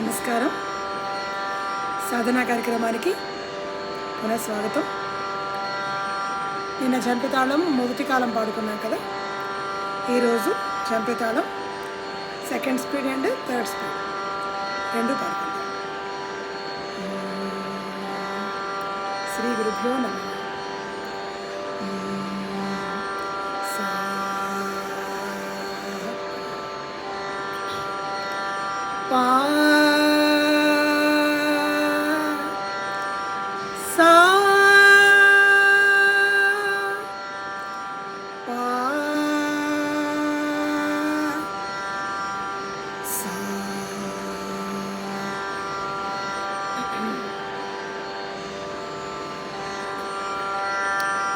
నమస్కారం. సాధనా కార్యక్రమానికి పునః స్వాగతం. నిన్న చంపితాళం మొదటి కాలం పాడుకున్నాం కదా. ఈరోజు చంపితాళం second speed and third speed రెండు పాడుకుందాం. శ్రీ గురుభ్యో నమ. పా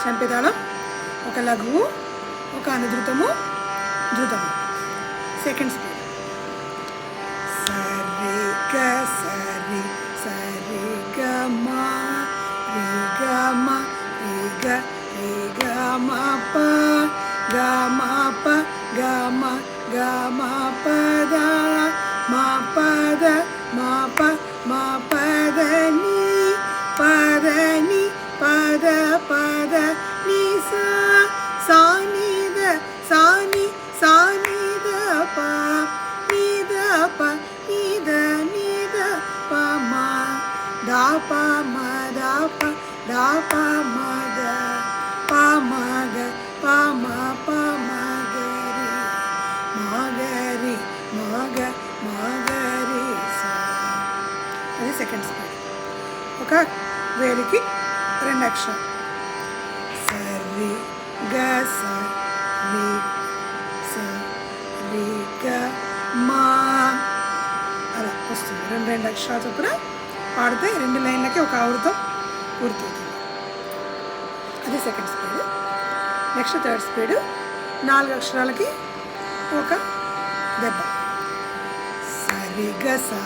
చంపేదాళం ఒక లఘువు ఒక అనుధృతము ధృతము. సెకండ్ స్పీడ్ సరి గ సరి సరి గ మా రి గ మా రి గ రి గ మా ప గ మా ప గ మా గ మా ప ద మా ప ద మా ప మా ప ద ని ప సా సా ని ద సా ని ద ప ని ద ప ని ద ని ద ప మ ద ప మ ద ప ద ప మ గ ప మ గ ప మ ప మ గ రి మ గ రి మ గ మ గ రి సా అది సెకండ్ స్పీడ్. ఒక వేలికి రెండు అక్షరం గ స గ మా అలా వస్తుంది రెండు రెండు అక్షరాలు చొప్పున పాడితే రెండు లైన్లకి ఒక ఆవృతం పూర్తవుతుంది అది second speed next third speed నాలుగు అక్షరాలకి ఒక దెబ్బ సరిగ స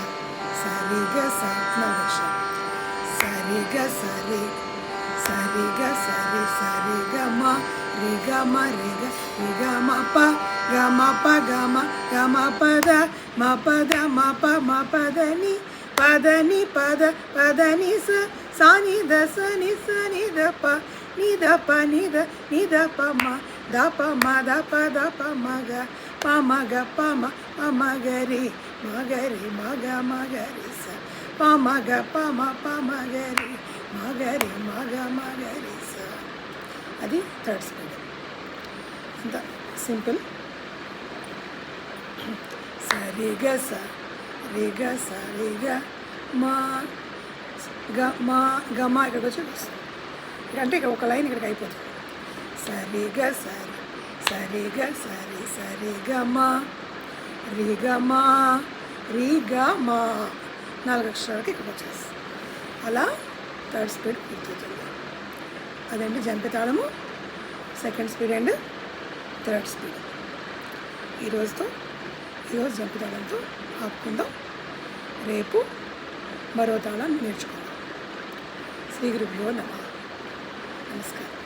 సరిగ స నాలుగు అక్షరాలు సరిగ సరి సరి సరిగ రిగ మ ప గ ప గ మ పద మ పద మ ప మ పద ని పద ని స సాని ద స ని స ని ద ప ని ద ప ని ద ని ద ప మ ద ప మ ద ప ద ప మ గ ప మ గ ప మ ప మ గ రి మ గ రి మ గ మ గ రి స ప మ గ ప మ ప మ గ రి మ గ రి మ గ అది థర్డ్ స్పీడ్. అంత సింపుల్. సరిగా స రి గ గ మా గ మా గమ ఇక్కడికి వచ్చి వస్తుంది. ఇక అంటే ఇక్కడ ఒక లైన్ ఇక్కడికి అయిపోతుంది. సరిగా సరి సరి సరి సరి మా రి గ మా రి మా. నాలుగు అక్షరాలకి ఇక్కడికి వచ్చేస్తుంది. అలా థర్డ్ స్పీడ్ పూర్తవుతుంది. అదండి జంపితాళము second speed and third speed. ఈరోజుతో ఈరోజు జంపితాళంతో ఆపుకుందాం. రేపు మరో తాళం నేర్చుకుందాం. శ్రీ గురుభ్యో నమ. నమస్కారం.